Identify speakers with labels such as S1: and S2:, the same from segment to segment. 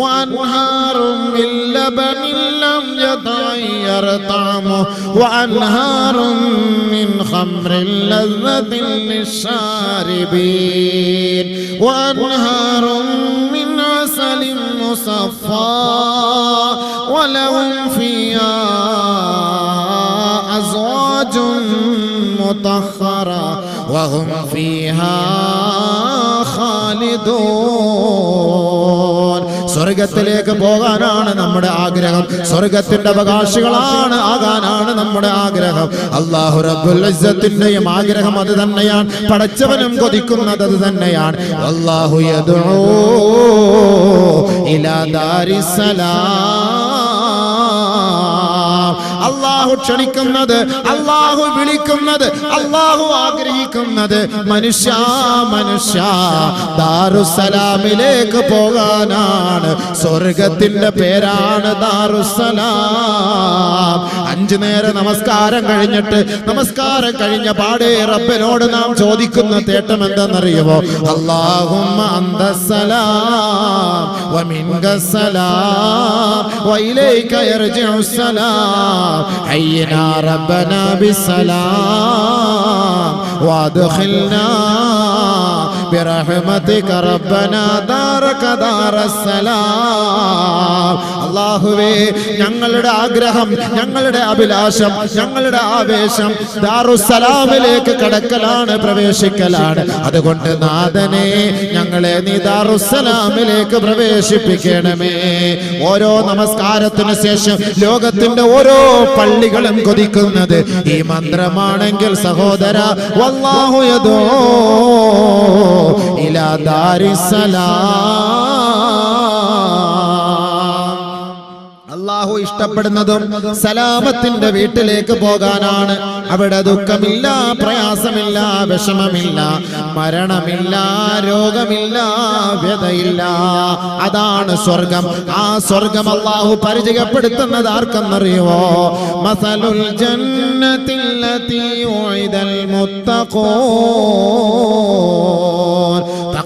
S1: وأنهار من لبن لم يتغير طعمه وأنهار من خمر لذة للشاربين وأنهار من عسل مصفى ولهم فيها أزواج مطهرة وهم فيها خالدون. സ്വർഗത്തിലേക്ക് പോകാനാണ് നമ്മുടെ ആഗ്രഹം. സ്വർഗത്തിന്റെ അവകാശികളാണ് ആകാനാണ് നമ്മുടെ ആഗ്രഹം. അള്ളാഹു റബ്ബുൽ ഇസ്സത്തിന്റെയും ആഗ്രഹം അത് തന്നെയാണ്. പടച്ചവനും കൊതിക്കുന്നത് അത് തന്നെയാണ്. അള്ളാഹു ഇലാ ക്ഷണിക്കുന്നത് അള്ളാഹു വിളിക്കുന്നത് അള്ളാഹു ആഗ്രഹിക്കുന്നത് മനുഷ്യ മനുഷ്യ ദാറുസലാമിലേക്ക് പോകാനാണ്. സ്വർഗത്തിന്റെ പേരാണ് ദാറുസലാം അഞ്ചു നേരം നമസ്കാരം കഴിഞ്ഞിട്ട് നമസ്കാരം കഴിഞ്ഞ പാടേ റബ്ബനോട് നാം ചോദിക്കുന്ന തേട്ടം എന്തെന്നറിയുമോ വമിൻകസ്സലാം വഇലൈക യർജിഉസ്സലാം. حينا ربنا بالسلام وادخلنا برحمتك ربنا دارك دار السلام അള്ളാഹുവേ ഞങ്ങളുടെ ആഗ്രഹം ഞങ്ങളുടെ അഭിലാഷം ഞങ്ങളുടെ ആവേശം ദാറുസലാമിലേക്ക് കടക്കലാണ് പ്രവേശിക്കലാണ് അതുകൊണ്ട് നാഥനെ ഞങ്ങളെ നീ ദാറുസലാമിലേക്ക് പ്രവേശിപ്പിക്കണമേ ഓരോ നമസ്കാരത്തിന് ശേഷം ലോകത്തിന്റെ ഓരോ പള്ളികളും കൊതിക്കുന്നത് ഈ മന്ത്രമാണെങ്കിൽ സഹോദര വല്ലാഹു യദോ ഇലാ ദാരിസ്സലാം അള്ളാഹു ഇഷ്ടപ്പെടുന്നതും സലാമത്തിന്റെ വീട്ടിലേക്ക് പോകാനാണ്. അവിടെ ദുഃഖമില്ല പ്രയാസമില്ല വിഷമമില്ല മരണമില്ല രോഗമില്ല വ്യതയില്ല അതാണ് സ്വർഗം. ആ സ്വർഗം അള്ളാഹു പരിചയപ്പെടുത്തുന്നത് ആർക്കെന്നറിയുമോ മസലുൽ ജന്നത്തിൽ ഉഇദൽ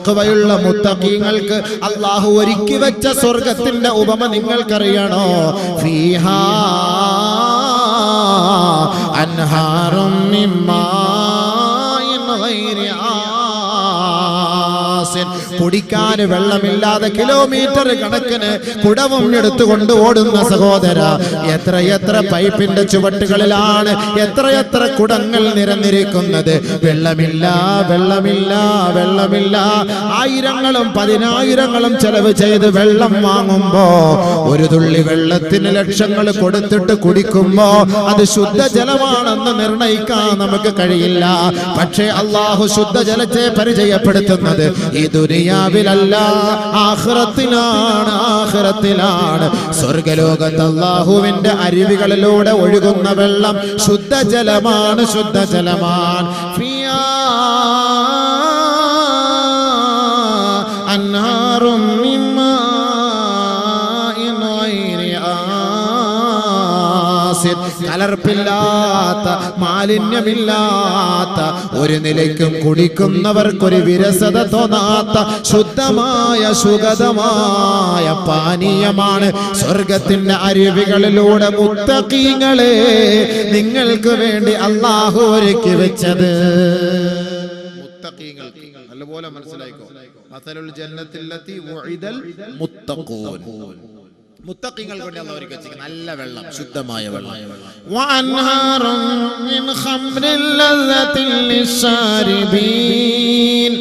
S1: തഖ്വയുള്ള മുത്തഖീങ്ങൾക്ക് അള്ളാഹു ഒരുക്കി വെച്ച സ്വർഗത്തിന്റെ ഉപമ നിങ്ങൾക്കറിയണോ ഫീഹാ അൻഹാറും ആസിൻ. കുടിക്കാൻ വെള്ളമില്ലാതെ കിലോമീറ്റർ കണക്കിന് കുടവും എടുത്തുകൊണ്ട് ഓടുന്ന സഹോദര എത്ര എത്ര പൈപ്പിന്റെ ചുവട്ടുകളിലാണ് എത്ര എത്ര കുടങ്ങൾ നിരന്നിരിക്കുന്നത്. വെള്ളമില്ല വെള്ളമില്ല വെള്ളമില്ല. ആയിരങ്ങളും പതിനായിരങ്ങളും ചെലവ് ചെയ്ത് വെള്ളം വാങ്ങുമ്പോ ഒരു തുള്ളി വെള്ളത്തിന് ലക്ഷങ്ങൾ കൊടുത്തിട്ട് കുടിക്കുമ്പോ അത് ശുദ്ധജലമാണെന്ന് നിർണയിക്കാൻ നമുക്ക് കഴിയില്ല. പക്ഷേ അള്ളാഹു ശുദ്ധജലത്തെ പരിചയപ്പെടുത്തുന്നത് ഈ ദുനിയാവിലല്ല ആഹ്റത്തിലാണ് ആഹ്റത്തിലാണ് സ്വർഗലോകത്ത് അള്ളാഹുവിന്റെ അരുവികളിലൂടെ ഒഴുകുന്ന വെള്ളം ശുദ്ധജലമാണ് ശുദ്ധജലമാണ്. കലർപ്പില്ലാത്ത മാലിന്യമില്ലാത്ത ഒരു നിലയ്ക്കും കുടിക്കുന്നവർക്കൊരു വിരസത തോന്നാത്ത ശുദ്ധമായ സുഗതമായ പാനീയമാണ് സ്വർഗത്തിന്റെ അരുവികളിലൂടെ മുത്തക്കീങ്ങളെ നിങ്ങൾക്ക് വേണ്ടി അള്ളാഹു ഒരുക്കി വെച്ചത്. നല്ലപോലെ മനസ്സിലായിക്കോ. മസലുൽ ജന്നത്തില്ലത്തി ഉഇദൽ മുത്തഖൂൻ. മുത്തഖീങ്ങൾക്ക് വേണ്ടി അള്ളാഹു ഒരുക്കി വെച്ചിരിക്കുന്ന നല്ല വെള്ളം ശുദ്ധമായ വെള്ളം وأنهار من خمر لذة للشاربين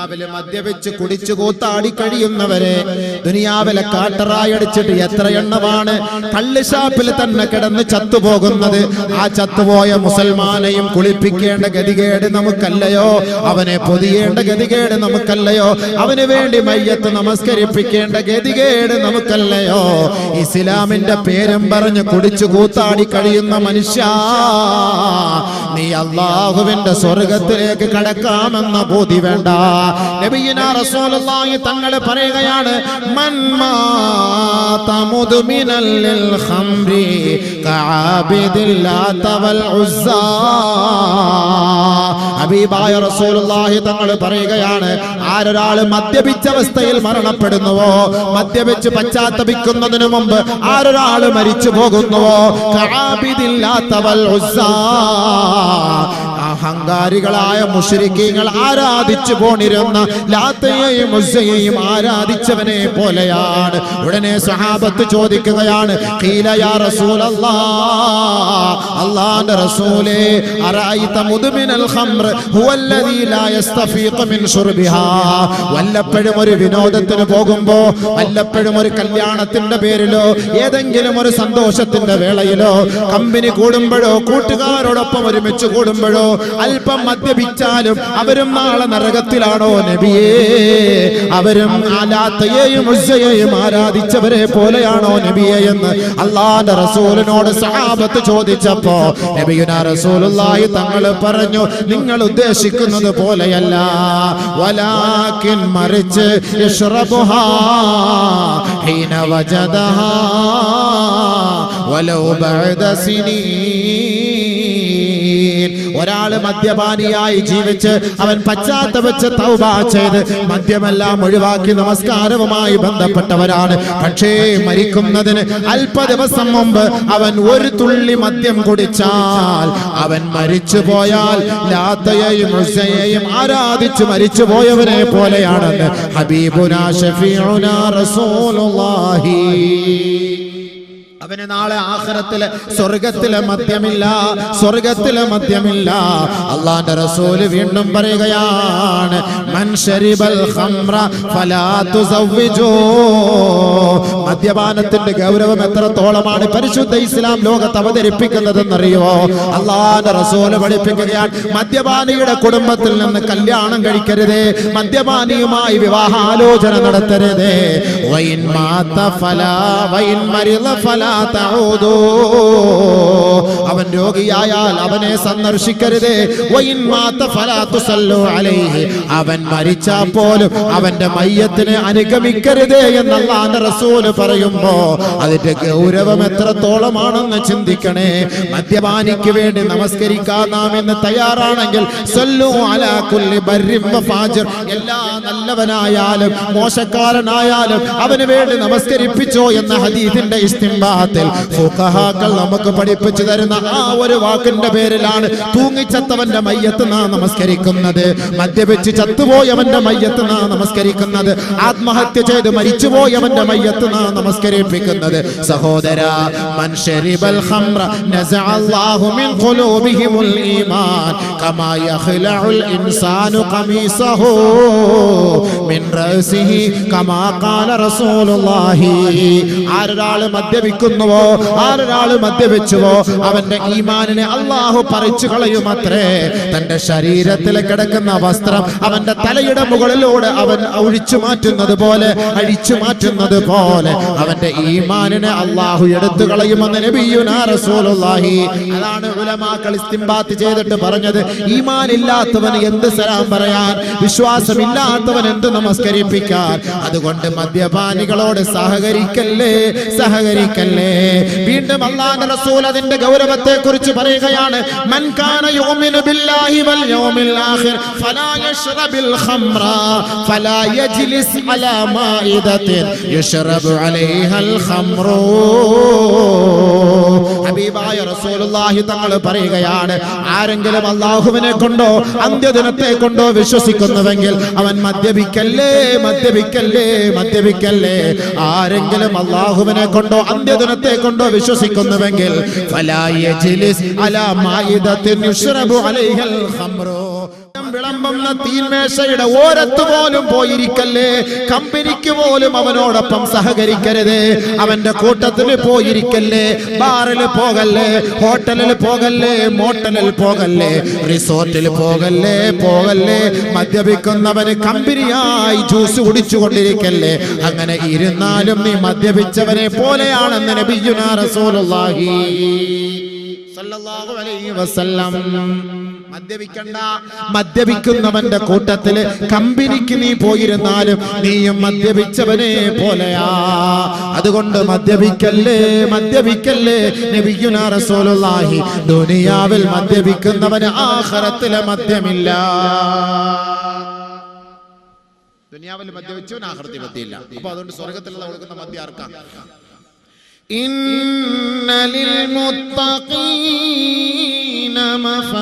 S1: ദുനിയാവിലെ മദ്യപിച്ച് കുടിച്ചു കൂത്താടി കഴിയുന്നവരെ ദുനിയാവിലെ കാട്ടറായി അടിച്ചിട്ട് എത്ര എണ്ണമാണ്? കള്ളിഷാപ്പിൽ തന്നെ കിടന്ന് ചത്തുപോകുന്നത്. ആ ചത്തുപോയ മുസൽമാനെയും കുളിപ്പിക്കേണ്ട ഗതികേട് നമുക്കല്ലയോ? അവനെ പൊതിയേണ്ട ഗതികേട് നമുക്കല്ലയോ? അവന് വേണ്ടി മയ്യത്ത് നമസ്കരിപ്പിക്കേണ്ട ഗതികേട് നമുക്കല്ലയോ? ഇസ്ലാമിന്റെ പേരും പറഞ്ഞ് കുടിച്ചു കൂത്താടി കഴിയുന്ന മനുഷ്യ നീ അള്ളാഹുവിന്റെ സ്വർഗത്തിലേക്ക് കടക്കാമെന്ന ബോധി വേണ്ട. നബിയിന റസൂലുള്ളാഹി തങ്ങൾ പറയുകയാണ് മൻ മാത മുദ്മിനൽ ഖംരി ലാത വൽ ഉസ്സാ. ഹബീബായ റസൂലുള്ളാഹി തങ്ങൾ പറയുകയാണ് ആരൊരാൾ മദ്യപിച്ച അവസ്ഥയിൽ മരണപ്പെടുന്നുവോ? മദ്യപിച്ച് പശ്ചാത്തപിക്കുന്നതിന് മുമ്പ് ആരൊരാൾ മരിച്ചു പോകുന്നുവോ കഅബിദില്ലാത്തവൽ ഉസ്സാ. അഹങ്കാരികളായ മുഷരിക്കീങ്ങൾ ആരാധിച്ചു പോണിരുന്ന ലാത്തയെയും ഉസ്സയെയും ആരാധിച്ചവനെ പോലെയാണ്. ഉടനെ സഹാബത്ത് ചോദിക്കുകയാണ് കീലയാ റസൂലല്ലാ? അല്ലാഹുവിന്റെ റസൂലേ അറായിത മുദ്മിനൽ ഖംർ ഹുവല്ലദീ ലാ യസ്തഫീഖു മിൻ ശുർബിഹാ വല്ലപ്പോഴും ഒരു വിനോദത്തിന് പോകുമ്പോ വല്ലപ്പോഴും ഒരു കല്യാണത്തിന്റെ പേരിലോ ഏതെങ്കിലും ഒരു സന്തോഷത്തിന്റെ വേളയിലോ കമ്പനി കൂടുമ്പോഴോ കൂട്ടുകാരോടൊപ്പം ഒരുമിച്ച് കൂടുമ്പോഴോ അല്പം മദ്യപിച്ചാലും അവരും നാളെ നരകത്തിലാണോ നബിയേ? അവരും ആലാത്തയെയും ഉസ്സയെയും ആരാധിച്ചവരെ പോലെയാണോ നബിയെ എന്ന് അള്ളാന്റെ റസൂലിനോട് സഹാബത്ത് ചോദിച്ചപ്പോ നബിയുന റസൂലുള്ളാഹി തങ്ങൾ പറഞ്ഞു നിങ്ങൾ ഉദ്ദേശിക്കുന്നത് പോലെയല്ല. വലാക്കിൻ മറിച്ച് ഹീന വജദഹാ വലൗ ബഅദ സിനീൻ. ഒരാൾ മദ്യപാനിയായി ജീവിച്ച് അവൻ പശ്ചാത്തപിച്ച് തൗബ ചെയ്ത് മദ്യമെല്ലാം ഒഴിവാക്കി നമസ്കാരവുമായി ബന്ധപ്പെട്ടവരാണ്. പക്ഷേ മരിക്കുന്നതിന് അല്പ ദിവസം മുമ്പ് അവൻ ഒരു തുള്ളി മദ്യം കുടിച്ചാൽ അവൻ മരിച്ചു പോയാൽ ലാത്തയെയും ഋഷയെയും ആരാധിച്ചു മരിച്ചു പോയവനെ പോലെയാണെന്ന് ഹബീബുന ഷഫീഉന റസൂലുള്ളാഹി. അവന് നാളെ ആഹരത്തിൽ സ്വർഗത്തിലെ മദ്യമില്ല സ്വർഗത്തിലെ മദ്യമില്ല. അള്ളാന്റെ റസൂൽ വീണ്ടും പറയുകയാണ് മദ്യപാനത്തിന്റെ ഗൗരവം എത്രത്തോളമാണ് പരിശുദ്ധ ഇസ്ലാം ലോകത്ത് അവതരിപ്പിക്കുന്നതെന്നറിയോ അള്ളാന്റെ റസൂൽ പഠിപ്പിക്കുകയാണ് മദ്യപാനിയുടെ കുടുംബത്തിൽ നിന്ന് കല്യാണം കഴിക്കരുതേ മദ്യപാനിയുമായി വിവാഹാലോചന നടത്തരുതേ. വൈൻ മാത്ത ഫല വൈൻ മരുന്ന ഫലാ അവൻ രോഗിയായാൽ അവനെ സന്ദർശിക്കരുതേ. അവൻ മരിച്ചാൽ പോലും അവന്റെ മയ്യത്തിനെ അനുഗമിക്കരുതേ എന്ന് റസൂൽ പറയുമ്പോ അതിന്റെ ഗൗരവം എത്രത്തോളമാണെന്ന് ചിന്തിക്കണേ. മദ്യപാനിക്ക് വേണ്ടി നമസ്കരിക്കാൻ നാം ഇന്ന് തയ്യാറാണെങ്കിൽ എല്ലാ നല്ലവനായാലും മോശക്കാരനായാലും അവന് വേണ്ടി നമസ്കരിപ്പിച്ചോ എന്ന ഹദീദിന്റെ ഹദീസിന്റെ ഇസ്തിംബാത്തിൽ ഫുഖഹാക്കൾ നമുക്ക് പഠിപ്പിച്ചു തരുന്ന ആ ഒരു വാക്കിന്റെ പേരിലാണ് തൂങ്ങിച്ചത്തവന്റെ മയ്യത്ത് നാ നമസ്കരിക്കുന്നത്. മദ്യപിച്ച് ചത്തുപോയവന്റെ മയ്യത്ത് നാ നമസ്കരിക്കുന്നത്. ആത്മഹത്യ ചെയ്ത് മരിച്ചുപോയവന്റെ മയ്യത്ത് നാ നമസ്കരിപ്പിക്കുന്നത്. സഹോദര മൻ ഹംറ നസഅ അല്ലാഹു മിൻ ഖുലൂബിഹിമുൽ ഈമാൻ കമാ യഖ്ലഉൽ ഇൻസാനു ഖമീസഹു മിൻ റഅസിഹി കമാ ഖാല റസൂലുള്ളാഹി. ആരൊരാൾ മദ്യപിക്കുന്നുവോ? ആരൊരാൾ മദ്യപിച്ചുവോ? അവന്റെ ഈമാനിനെ അള്ളാഹു പറിച്ചു കളയുമത്രേ. തന്റെ ശരീരത്തിൽ കിടക്കുന്ന വസ്ത്രം അവന്റെ തലയുടെ മുകളിലൂടെ അവൻ ഒഴിച്ചു മാറ്റുന്നത് പോലെ അഴിച്ചു മാറ്റുന്നത് പോലെ അവന്റെ ഈമാനിനെ അള്ളാഹു എടുത്തു കളയുമെന്ന് നബിയുനാ റസൂലുള്ളാഹി. അതാണ് ഉലമാക്കൾ ഇസ്തിംബാത്ത് ചെയ്തിട്ട് പറഞ്ഞത്. ഈമാൻ ഇല്ലാത്തവന് എന്ത് സലാം പറയാൻ? വിശ്വാസമില്ലാത്തവൻ എന്ത് നമസ്കരിപ്പിക്കാൻ അതുകൊണ്ട് മദ്യപാനികളോട് സഹകരിക്കല്ലേ? സഹകരിക്കല്ലേ? വീണ്ടും അള്ളാഹ് റസൂൽ അതിന്റെ ഗൗരവത്തെ കുറിച്ച് പറയുകയാണ് മൻകാന യുമിനു ബില്ലാഹി വൽ യൗമിൽ ആഖിർ ഫലാ യശ്റബിൽ ഖംറ ഫലാ യജ്ലിസ് അലാ മാഇദത്തിൻ യശ്റബു അലൈഹൽ ഖംറു. ഹബീബായ റസൂലുള്ളാഹി തങ്ങൾ പറയുകയാണ് ആരെങ്കിലും അള്ളാഹുവിനെ കൊണ്ടോ അന്ത്യദിനത്തെ കൊണ്ടോ വിശ്വസിക്കുന്നുവെങ്കിൽ അവൻ മദ്യപിക്കല്ലേ? മദ്യപിക്കല്ലേ മദ്യപിക്കല്ലേ? ആരെങ്കിലും അള്ളാഹുവിനെ കൊണ്ടോ അന്ത്യദിനത്തെ കൊണ്ടോ വിശ്വസിക്കുന്നുവെങ്കിൽ അലാ മായിദത്തിൻ അലൈഹൽ ഖംറു. വിളമ്പുന്ന തീന്മേശയുടെ ഓരത്ത് പോലും പോയിരിക്കല്ലേ? കമ്പനിക്ക് പോലും അവനോടൊപ്പം സഹകരിക്കരുത്. അവന്റെ കൂട്ടത്തിൽ പോയിരിക്കല്ലേ? ബാറിൽ പോകല്ലേ? ഹോട്ടലിൽ പോകല്ലേ? മോട്ടലിൽ പോകല്ലേ? റിസോർട്ടിൽ പോകല്ലേ? പോകല്ലേ? മദ്യപിക്കുന്നവന് കമ്പനിയായി ജ്യൂസ് കുടിച്ചുകൊണ്ടിരിക്കല്ലേ? അങ്ങനെ ഇരുന്നാലും നീ മദ്യപിച്ചവനെ പോലെയാണെന്ന് നബിയുനാ റസൂലുള്ളാഹി സല്ലല്ലാഹു അലൈഹി വസല്ലം. മദ്യപിക്കണ്ട. മദ്യപിക്കുന്നവന്റെ കൂട്ടത്തിൽ കമ്പനിക്ക് നീ പോയിരുന്നാലും നീയും മദ്യപിച്ചവനെ പോലെയാ. അതുകൊണ്ട് മദ്യപിക്കല്ലേ മദ്യപിക്കല്ലേ നബിയുനാ റസൂലുള്ളാഹി ദുനിയാവിൽ മദ്യപിക്കുന്നവന് ആഖിറത്തിലെ മദ്യമില്ല. ദുനിയാവിൽ മദ്യപിച്ചവൻ ആഖിറത്തിൽ മദ്യമില്ല. അപ്പൊ അതുകൊണ്ട് സ്വർഗത്തിലുള്ള കൊടുക്കുന്ന മദ്യം ആർക്കാം? ഇന്നലിൽ മുത്തഖീന മഫ